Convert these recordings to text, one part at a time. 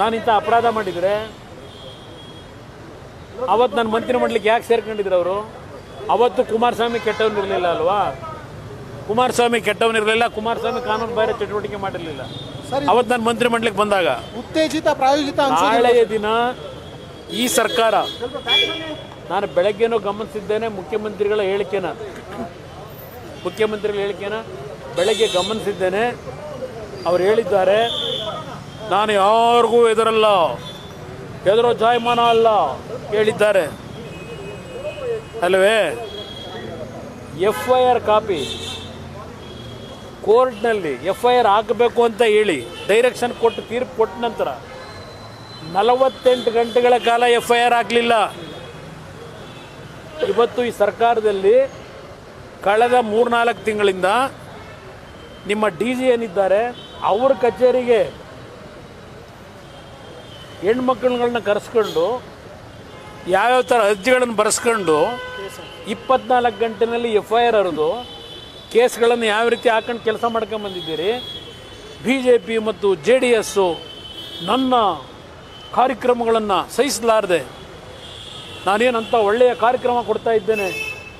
ನಾನು ಇಂಥ ಅಪರಾಧ ಮಾಡಿದರೆ ಅವತ್ತು ನನ್ನ ಮಂತ್ರಿ ಮಂಡಲಿಕ್ಕೆ ಯಾಕೆ ಸೇರ್ಕೊಂಡಿದ್ರು ಅವರು? ಅವತ್ತು ಕುಮಾರಸ್ವಾಮಿ ಕೆಟ್ಟವನಿರಲಿಲ್ಲ ಅಲ್ವಾ? ಕುಮಾರಸ್ವಾಮಿ ಕೆಟ್ಟವನಿರಲಿಲ್ಲ ಕುಮಾರಸ್ವಾಮಿ ಕಾನೂನು ಬಾಹಿರ ಚಟುವಟಿಕೆ ಮಾಡಿರಲಿಲ್ಲ. ಅವತ್ತು ನಾನು ಮಂತ್ರಿ ಮಂಡಲಿಕ್ಕೆ ಬಂದಾಗ ಉತ್ತೇಜಿತ ಪ್ರಾಯೋಜಿತ ನಾಳೆಯ ದಿನ ಈ ಸರ್ಕಾರ ನಾನು ಬೆಳಗ್ಗೆನೂ ಗಮನಿಸಿದ್ದೇನೆ ಮುಖ್ಯಮಂತ್ರಿಗಳ ಹೇಳಿಕೆನ. ಮುಖ್ಯಮಂತ್ರಿಗಳ ಹೇಳಿಕೆನ ಬೆಳಗ್ಗೆ ಗಮನಿಸಿದ್ದೇನೆ. ಅವ್ರು ಹೇಳಿದ್ದಾರೆ ನಾನು ಯಾರಿಗೂ ಎದುರಲ್ಲ ಎದುರೋ ಜಾಯಮಾನ ಅಲ್ಲ ಹೇಳಿದ್ದಾರೆ ಅಲ್ವೇ? F I R copy. ಕೋರ್ಟ್ನಲ್ಲಿ ಎಫ್ ಐ ಆರ್ ಹಾಕಬೇಕು ಅಂತ ಹೇಳಿ ಡೈರೆಕ್ಷನ್ ಕೊಟ್ಟು ತೀರ್ಪು ಕೊಟ್ಟ ನಂತರ ನಲವತ್ತೆಂಟು ಗಂಟೆಗಳ ಕಾಲ ಎಫ್ ಐ ಆರ್ ಆಗಲಿಲ್ಲ ಇವತ್ತು ಈ ಸರ್ಕಾರದಲ್ಲಿ ಕಳೆದ ಮೂರ್ನಾಲ್ಕು ತಿಂಗಳಿಂದ ನಿಮ್ಮ ಡಿ ಜಿ ಏನಿದ್ದಾರೆ, ಅವ್ರ ಕಚೇರಿಗೆ ಹೆಣ್ಮಕ್ಳುಗಳನ್ನ ಕರೆಸ್ಕೊಂಡು ಯಾವ್ಯಾವ ಥರ ಅರ್ಜಿಗಳನ್ನು ಬರೆಸ್ಕೊಂಡು ಇಪ್ಪತ್ನಾಲ್ಕು ಗಂಟೆನಲ್ಲಿ ಎಫ್ ಐ ಆರ್ ಹರಿದು ಕೇಸ್ಗಳನ್ನು ಯಾವ ರೀತಿ ಹಾಕೊಂಡು ಕೆಲಸ ಮಾಡ್ಕೊಂಬಂದಿದ್ದೀರಿ ಬಿ ಜೆ ಪಿ ಮತ್ತು ಜೆ ಡಿ ಎಸ್ಸು ನನ್ನ ಕಾರ್ಯಕ್ರಮಗಳನ್ನು ಸಹಿಸಲಾರದೆ ನಾನೇನಂತ ಒಳ್ಳೆಯ ಕಾರ್ಯಕ್ರಮ ಕೊಡ್ತಾ ಇದ್ದೇನೆ,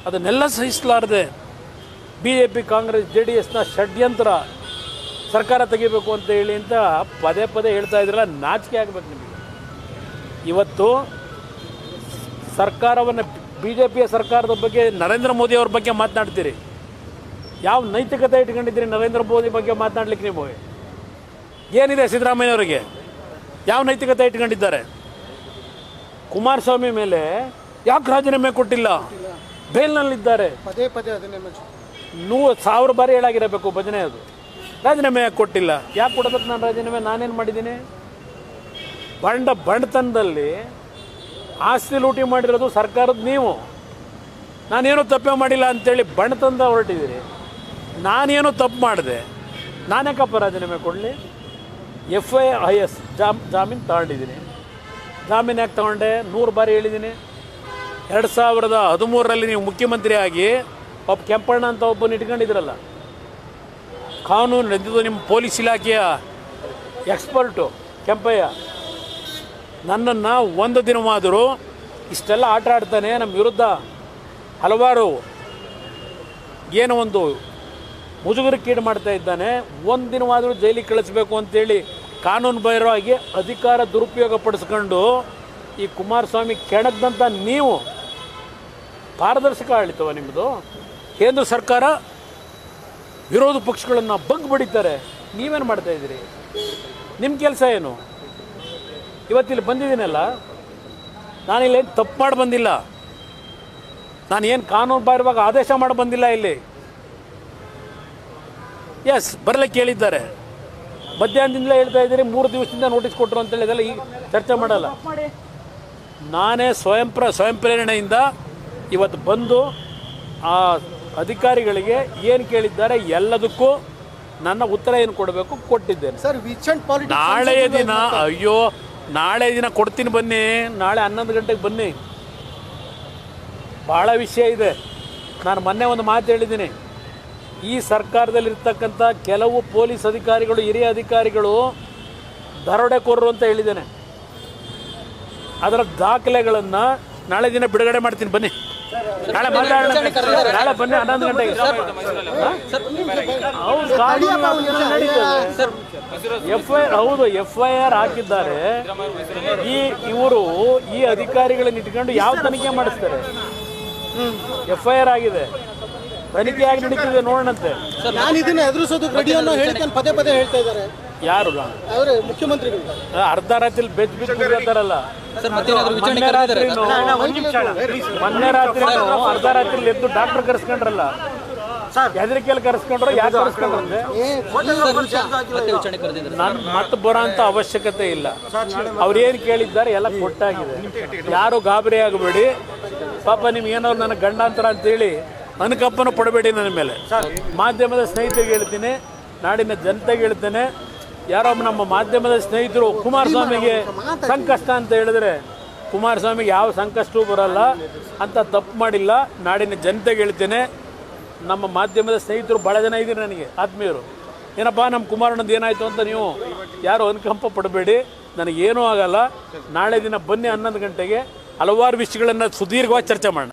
ಅದನ್ನೆಲ್ಲ ಸಹಿಸಲಾರದೆ B J P Congress, J D ಎಸ್ನ ಷಡ್ಯಂತ್ರ ಸರ್ಕಾರ ತೆಗಿಬೇಕು ಅಂತ ಹೇಳಿ ಅಂತ ಪದೇ ಪದೇ ಹೇಳ್ತಾ ಇದ್ರಲ್ಲ, ನಾಚಿಕೆ ಆಗಬೇಕು ನಿಮಗೆ. ಇವತ್ತು ಸರ್ಕಾರವನ್ನು ಬಿ ಜೆ ಪಿಯ ಸರ್ಕಾರದ ಬಗ್ಗೆ ನರೇಂದ್ರ ಮೋದಿ ಅವ್ರ ಬಗ್ಗೆ ಮಾತನಾಡ್ತೀರಿ? ಯಾವ ನೈತಿಕತೆ ಇಟ್ಕೊಂಡಿದ್ದೀರಿ ನರೇಂದ್ರ ಮೋದಿ ಬಗ್ಗೆ ಮಾತನಾಡ್ಲಿಕ್ಕೆ ನೀವು? ಏನಿದೆ ಸಿದ್ದರಾಮಯ್ಯನವರಿಗೆ? ಯಾವ ನೈತಿಕತೆ ಇಟ್ಕೊಂಡಿದ್ದಾರೆ? ಕುಮಾರಸ್ವಾಮಿ ಮೇಲೆ ಯಾಕೆ ರಾಜೀನಾಮೆ ಕೊಟ್ಟಿಲ್ಲ? ಬೇಲ್ನಲ್ಲಿದ್ದಾರೆ. ಪದೇ ಪದೇ ಅದನ್ನೇ. ನೂ ಸಾವಿರ ಬಾರಿ ಹೇಳಾಗಿರಬೇಕು ಭಜನೆ ಅದು ರಾಜೀನಾಮೆ ಯಾಕೆ ಕೊಟ್ಟಿಲ್ಲ? ಯಾಕೆ ಕೊಡಬೇಕು ನಾನು ರಾಜೀನಾಮೆ? ನಾನೇನು ಮಾಡಿದ್ದೀನಿ? ಬಂಡ ಬಂಡತನದಲ್ಲಿ ಆಸ್ತಿ ಲೂಟಿ ಮಾಡಿರೋದು ಸರ್ಕಾರದ ನೀವು. ನಾನೇನು ತಪ್ಪೇ ಮಾಡಿಲ್ಲ ಅಂತೇಳಿ ಬಂಡತನದ ಹೊರಟಿದ್ದೀರಿ. ನಾನೇನು ತಪ್ಪು ಮಾಡಿದೆ. ನಾನ್ಯಾಕಪ್ಪ ರಾಜೀನಾಮೆ ಕೊಡಲಿ. ಎಫ್ ಐ ಐ ಎಸ್ ಜಾಮ್, ಜಾಮೀನು ತಗೊಂಡಿದ್ದೀನಿ. ಜಾಮೀನು ಯಾಕೆ ತಗೊಂಡೆ? ನೂರು ಬಾರಿ ಹೇಳಿದ್ದೀನಿ. ಎರಡು ಸಾವಿರದ ಹದಿಮೂರರಲ್ಲಿ ನೀವು ಮುಖ್ಯಮಂತ್ರಿ ಆಗಿ ಒಬ್ಬ ಕೆಂಪಣ್ಣ ಅಂತ ಒಬ್ಬನ ಇಟ್ಕೊಂಡಿದ್ರಲ್ಲ. ಕಾನೂನು ನಡೆದಿದ್ದು ನಿಮ್ಮ ಪೊಲೀಸ್ ಇಲಾಖೆಯ ಎಕ್ಸ್ಪರ್ಟು ಕೆಂಪಯ್ಯ. ನನ್ನನ್ನು ಒಂದು ದಿನವಾದರೂ ಇಷ್ಟೆಲ್ಲ ಆಟ ಆಡ್ತಾನೆ ನಮ್ಮ ವಿರುದ್ಧ ಹಲವಾರು ಏನೋ ಒಂದು ಮುಜುಗರಕ್ಕೀಡು ಮಾಡ್ತಾ ಇದ್ದಾನೆ. ಒಂದು ದಿನವಾದರೂ ಜೈಲಿಗೆ ಕಳಿಸ್ಬೇಕು ಅಂತೇಳಿ ಕಾನೂನು ಬಾಹಿರವಾಗಿ ಅಧಿಕಾರ ದುರುಪಯೋಗ ಪಡಿಸ್ಕೊಂಡು ಈ ಕುಮಾರಸ್ವಾಮಿ ಕೆಣಕ್ದಂಥ ನೀವು ಪಾರದರ್ಶಕ ಆಡಳಿತವ ನಿಮ್ಮದು ಕೇಂದ್ರ ಸರ್ಕಾರ ವಿರೋಧ ಪಕ್ಷಗಳನ್ನು ಬಗ್ ಬಡಿತಾರೆ. ನೀವೇನು ಮಾಡ್ತಾ ಇದ್ದೀರಿ? ನಿಮ್ಮ ಕೆಲಸ ಏನು? ಇವತ್ತಿಲ್ಲಿ ಬಂದಿದ್ದೀನಲ್ಲ ನಾನಿಲ್ಲಿ ಏನು ತಪ್ಪು ಮಾಡಿ ಬಂದಿಲ್ಲ. ನಾನು ಏನು ಕಾನೂನು ಬಾಹಿರವಾಗ ಆದೇಶ ಮಾಡಿ ಬಂದಿಲ್ಲ ಇಲ್ಲಿ. ಎಸ್ ಬರಲಿಕ್ಕೆ ಹೇಳಿದ್ದಾರೆ ಮಧ್ಯಾಹ್ನದಿಂದಲೇ ಹೇಳ್ತಾ ಇದ್ದೀರಿ ಮೂರು ದಿವಸದಿಂದ ನೋಟಿಸ್ ಕೊಟ್ಟರು ಅಂತೇಳಿ ಇದೆಲ್ಲ ಈಗ ಚರ್ಚೆ ಮಾಡಲ್ಲ. ನಾನೇ ಸ್ವಯಂ ಪ್ರ ಸ್ವಯಂ ಪ್ರೇರಣೆಯಿಂದ ಇವತ್ತು ಬಂದು ಆ ಅಧಿಕಾರಿಗಳಿಗೆ ಏನು ಕೇಳಿದ್ದಾರೆ ಎಲ್ಲದಕ್ಕೂ ನನ್ನ ಉತ್ತರ ಏನು ಕೊಡಬೇಕು ಕೊಟ್ಟಿದ್ದೇನೆ. ಸರ್ ನಾಳೆಯ ದಿನ ಅಯ್ಯೋ ನಾಳೆ ದಿನ ಕೊಡ್ತೀನಿ ಬನ್ನಿ, ನಾಳೆ ಹನ್ನೊಂದು ಗಂಟೆಗೆ ಬನ್ನಿ. ಭಾಳ ವಿಷಯ ಇದೆ. ನಾನು ಮೊನ್ನೆ ಒಂದು ಮಾತು ಹೇಳಿದ್ದೀನಿ. ಈ ಸರ್ಕಾರದಲ್ಲಿರ್ತಕ್ಕಂಥ ಕೆಲವು ಪೊಲೀಸ್ ಅಧಿಕಾರಿಗಳು, ಹಿರಿಯ ಅಧಿಕಾರಿಗಳು ದರೋಡೆಕೋರರು ಅಂತ ಹೇಳಿದ್ದೇನೆ. ಅದರ ದಾಖಲೆಗಳನ್ನು ನಾಳೆ ದಿನ ಬಿಡುಗಡೆ ಮಾಡ್ತೀನಿ. ಬನ್ನಿ. ನಾಳೆ ಬಂದ ನಾಳೆ ಬನ್ನಿ ಹನ್ನೊಂದು ಗಂಟೆಗೆ ನಡೀತದೆ. ಎಫ್ ಐ ಹೌದು ಎಫ್ ಐ ಆರ್ ಹಾಕಿದ್ದಾರೆ. ಈ ಇವರು ಈ ಅಧಿಕಾರಿಗಳನ್ನ ಇಟ್ಕೊಂಡು ಯಾವ ತನಿಖೆ ಮಾಡಿಸ್ತಾರೆ? ಎಫ್ ಐ ಆರ್ ಆಗಿದೆ. ತನಿಖೆ ಆಗಿ ನಡೀತಿದೆ ನೋಡೋಣಂತೆ. ನಾನು ಇದನ್ನ ಎದುರಿಸೋದಕ್ಕೆ ರೆಡಿ ಅನ್ನೋ ಹೇಳಿಕೆಯನ್ನು ಪದೇ ಪದೇ ಹೇಳ್ತಾ ಇದ್ದಾರೆ. ಯಾರು? ಮುಖ್ಯಮಂತ್ರಿ ಮುಖ್ಯಮಂತ್ರಿಗಳು. ಅರ್ಧ ರಾತ್ರಿ ಬೆಚ್ಚ ಬೆಚ್ಚ ಸರ್ ಮತ್ತೇನಾದ್ರೂ ವಿಚಾರಣೆ ಮೊನ್ನೆ ಕರೆದಿದ್ದಾರೆ ರಾತ್ರಿನೂ ಮೊನ್ನೆ ರಾತ್ರಿ ಅರ್ಧ ರಾತ್ರಿ ಎದ್ದು ಡಾಕ್ಟರ್ ಕರೆಸ್ಕೊಂಡ್ರಲ್ಲ. ಹೆದರಿಕೆಯಲ್ಲಿ ಕರೆಸ್ಕೊಂಡ್ರು ಯಾಕೆ ಕರೆಸ್ಕೊಂಡ್ರಂತೆ? ಮತ್ತೆ ವಿಚಾರಣೆ ನಾನು ಮತ್ತೆ ಬರೋ ಅಂತ ಅವಶ್ಯಕತೆ ಇಲ್ಲ. ಅವ್ರೇನು ಏನು ಕೇಳಿದ್ದಾರೆ ಎಲ್ಲ ಕೊಟ್ಟಾಗಿದೆ. ಯಾರು ಗಾಬರಿ ಆಗಬೇಡಿ. ಪಾಪ ನಿಮ್ಗೆ ಏನೋ ನನ್ನ ಗಂಡಾಂತರ ಅಂತೇಳಿ ಅನುಕಂಪನ ಪಡಬೇಡಿ ನನ್ನ ಮೇಲೆ. ಮಾಧ್ಯಮದ ಸ್ನೇಹಿತರಿಗೆ ಹೇಳ್ತೀನಿ ನಾಡಿನ ಜನತೆಗೆ ಹೇಳ್ತೇನೆ ಯಾರೋ ನಮ್ಮ ಮಾಧ್ಯಮದ ಸ್ನೇಹಿತರು ಕುಮಾರಸ್ವಾಮಿಗೆ ಸಂಕಷ್ಟ ಅಂತ ಹೇಳಿದ್ರೆ ಕುಮಾರಸ್ವಾಮಿಗೆ ಯಾವ ಸಂಕಷ್ಟವೂ ಬರಲ್ಲ ಅಂತ ತಪ್ಪು ಮಾಡಿಲ್ಲ. ನಾಡಿನ ಜನತೆಗೆ ಹೇಳ್ತೇನೆ ನಮ್ಮ ಮಾಧ್ಯಮದ ಸ್ನೇಹಿತರು ಭಾಳ ಜನ ಇದ್ದೀರಿ ನನಗೆ ಆತ್ಮೀಯರು. ಏನಪ್ಪ ನಮ್ಮ ಕುಮಾರಣ್ಣದ ಏನಾಯಿತು ಅಂತ ನೀವು ಯಾರು ಅನುಕಂಪ ಪಡಬೇಡಿ ನನಗೇನೂ ಆಗಲ್ಲ. ನಾಳೆ ದಿನ ಬನ್ನಿ ಹನ್ನೊಂದು ಗಂಟೆಗೆ. ಹಲವಾರು ವಿಷಯಗಳನ್ನು ಸುದೀರ್ಘವಾಗಿ ಚರ್ಚೆ ಮಾಡೋಣ.